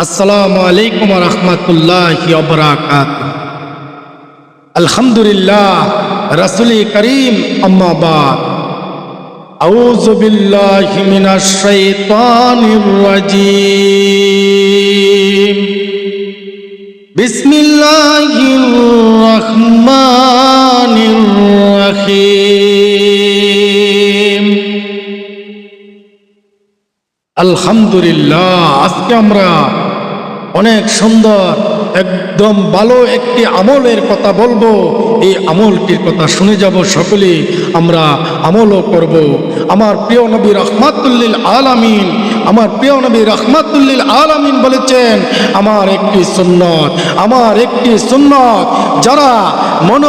আসসালামু আলাইকুম রহমতুল্লাহ বরাকাত আলহামদুলিল্লাহ রসুল করিম আম্মাবাদ أعوذ بالله من الشيطان الرجيم بسم الله الرحمن الرحيم আলহামদুলিল্লাহ আজকে আমরা অনেক সুন্দর, একদম ভালো একটি আমলের কথা বলব। এই আমলটির কথা শুনে যাব সকলে আমরা আমলও করব। আমার প্রিয় নবী রহমাতুল্লিল আলামিন আমার প্রিয় নবী রহমাতুল্লিল আলামিন বলেছেন, আমার একটি সুন্নত, আমার একটি সুন্নত, যারা মন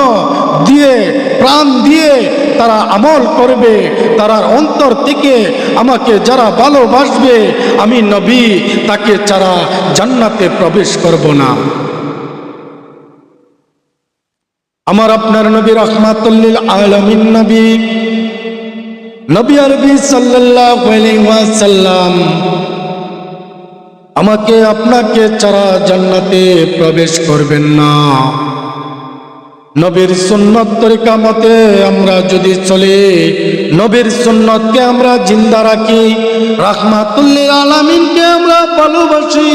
দিয়ে, প্রাণ দিয়ে তারা আমল করবে, তারার অন্তর থেকে আমাকে যারা ভালোবাসবে, আমি নবী, তাকে যারা জান্নাতে প্রবেশ করব না। আমার আপনার নবী রহমাতুল্লিল আলমিন নবী নবী আরবি আলাইহি আমাকে, আপনাকে যারা জান্নাতে প্রবেশ করবেন না। নবীর সুন্নত তরিকা মতে আমরা যদি চলি, নবীর সুন্নতকে আমরা জিন্দা রাখি, রাহমাতুল্লিল আলামিনকে আমরা ভালোবাসি।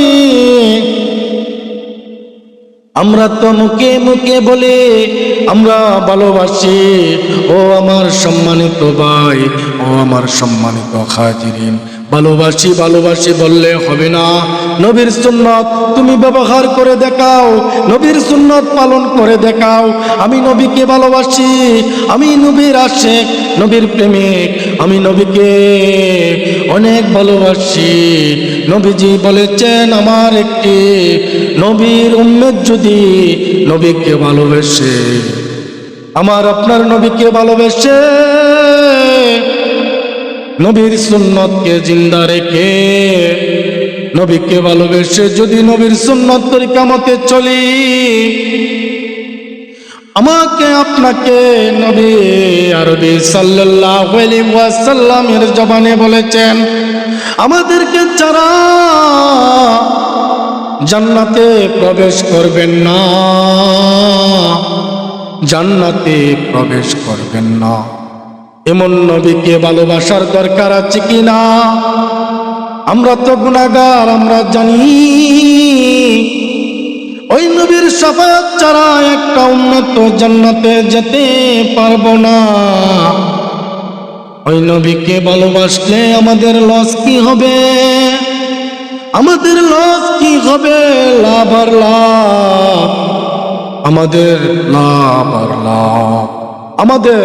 আমরা তো মুখে মুখে বলে, আমরা ভালোবাসি। ও আমার সম্মানিত ভাই, ও আমার সম্মানিত হাজিরিন। ভালোবাসি ভালোবাসি বললে হবে না। নবীর সুন্নত তুমি ব্যবহার করে দেখাও, নবীর সুন্নত পালন করে দেখাও। আমি নবীকে ভালোবাসি, আমি নবীর আশেক, নবীর প্রেমিক। আমি নবীকে অনেক ভালোবাসি। নবীজি বলেছেন, আমার একটি নবীর উম্মেদ যদি নবীকে ভালোবেসে, আমার আপনার নবীকে ভালোবেসে নবীর সুন্নতকে জিন্দা রেখে নবীকে ভালোবেসে যদি নবীর সুন্নত তরিকা মতে চলি, আমাকে আপনাকে নবী আরবি ওয়াসাল্লামের জবানে বলেছেন, আমাদেরকে যারা জান্নাতে প্রবেশ করবেন না, জান্নাতে প্রবেশ করবেন না। এমন নবীকে ভালোবাসার দরকার আছে কি না আমরা তো গুণাগার আমরা জানি। ওই নবীর সাফায়াত ছাড়া একটা উন্নত জান্নাতে যেতে পারব না। ওই নবীকে ভালোবাসলে আমাদের লস কি হবে? আমাদের লস কি হবে? লাভ আর লাভ? আমাদের লাভ আর লাভ। আমাদের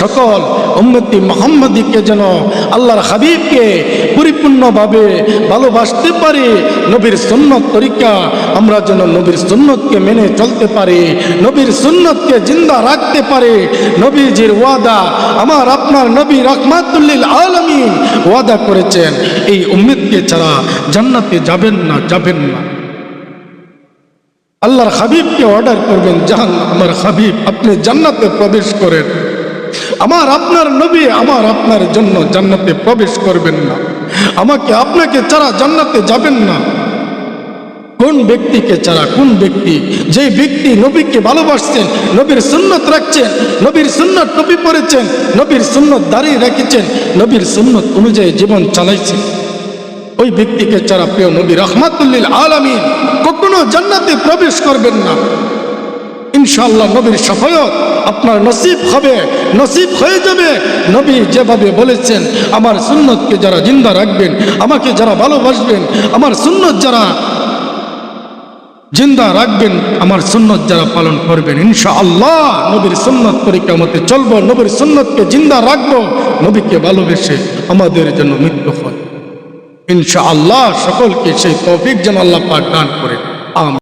সকল উম্মতি মোহাম্মদীকে যেন আল্লাহর হাবিবকে পরিপূর্ণভাবে ভালোবাসতে পারি, নবীর সুন্নত তরিকা আমরা যেন নবীর সুন্নতকে মেনে চলতে পারি, নবীর সুন্নতকে জিন্দা রাখতে পারি, নবীজির ওয়াদা আমার আপনার নবী রহমাতুল্লিল আলমিন ওয়াদা করেছেন। এই উম্মিদকে ছাড়া জান্নাতে যাবেন না যাবেন না। আল্লাহর হাবিবকে অর্ডার করবেন জাহান আমার হাবিব, আপনি জান্নাতে প্রবেশ করেন। আমার আপনার নবী আমার আপনার জন্য জান্নাতে প্রবেশ করবেন না। আমাকে আপনাকে ছাড়া জান্নাতে যাবেন না। কোন ব্যক্তিকে ছাড়া, কোন ব্যক্তি? যে ব্যক্তি নবীকে ভালোবাসছেন, নবীর সুন্নত রাখছেন, নবীর সুন্নত টুপি পরেছেন নবীর সুন্নত দাঁড়িয়ে রেখেছেন, নবীর সুন্নত অনুযায়ী জীবন চালাইছেন। ওই ব্যক্তিকে ছাড়া প্রিয় নবী রহমাতুল্লিল আলমী কখনো জান্নাতে প্রবেশ করবেন না। ইনশাআল্লাহ নবীর সফয়ত আপনার নসিব হবে, নসিব হয়ে যাবে। নবী যেভাবে বলেছেন, আমার সুন্নতকে যারা জিন্দা রাখবেন, আমাকে যারা ভালোবাসবেন, আমার সুন্নত যারা জিন্দা রাখবেন, আমার সুন্নত যারা পালন করবেন। ইনশা আল্লাহ নবীর সুন্নত তরিকা মতে চলবো, নবীর সুন্নতকে জিন্দা রাখব। নবীকে ভালোবেসে আমাদের জন্য মৃত্যু হয়। ইনশা আল্লাহ সকলকে সেই তৌফিক যেন আল্লাহ পাক দান করেন আম